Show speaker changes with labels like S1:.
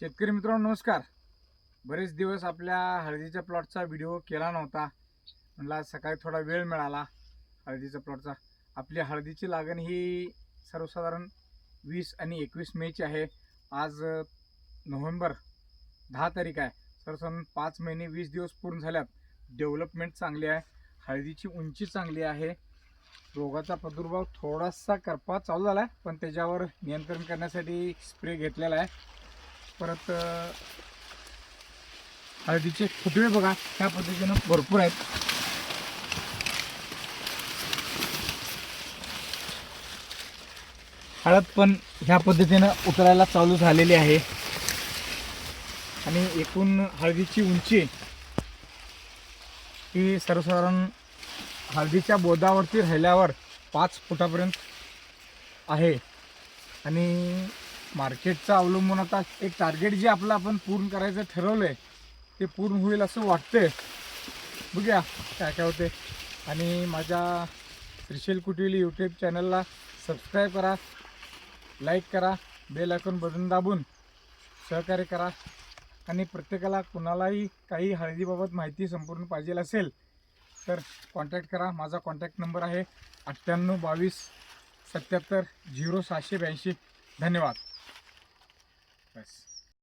S1: शेतकरी मित्रांनो नमस्कार. बरेच दिवस आपल्या हळदीच्या प्लॉटचा व्हिडिओ केला नव्हता. म्हणला सकाळी थोडा वेळ मिळाला हळदीच्या प्लॉटचा. आपली हळदीची लागण ही सर्वसाधारण वीस आणि एकवीस मेची आहे. आज नोव्हेंबर दहा तारीख आहे. सर्वसाधारण पाच महिने वीस दिवस पूर्ण झाल्यात. डेव्हलपमेंट चांगली आहे. हळदीची उंची चांगली आहे. रोगाचा प्रादुर्भाव थोडासा करपा चालू झाला आहे पण त्याच्यावर नियंत्रण करण्यासाठी स्प्रे घेतलेला आहे. परत हळदीचे फुटवे बघा ह्या पद्धतीनं भरपूर आहेत. हळद पण ह्या पद्धतीनं उतरायला चालू झालेली आहे. आणि एकूण हळदीची उंची ही सर्वसाधारण हळदीच्या बोदावरती राहिल्यावर पाच फुटापर्यंत आहे. आणि मार्केटचं अवलंबून आता एक टार्गेट जे आपलं आपण पूर्ण करायचं ठरवलं आहे ते पूर्ण होईल असं वाटतंय. बघूया काय काय होते आणि माझ्या त्रिशेल कुटील यूट्यूब चॅनलला सबस्क्राईब करा लाईक करा बेल आयकॉन बटन दाबून सहकार्य करा. आणि प्रत्येकाला कुणालाही काही हळदीबाबत माहिती संपूर्ण पाहिजे असेल तर कॉन्टॅक्ट करा. माझा कॉन्टॅक्ट नंबर आहे अठ्ठ्याण्णव बावीस सत्याहत्तर झिरो सहाशे ब्याऐंशी. धन्यवाद. Christmas.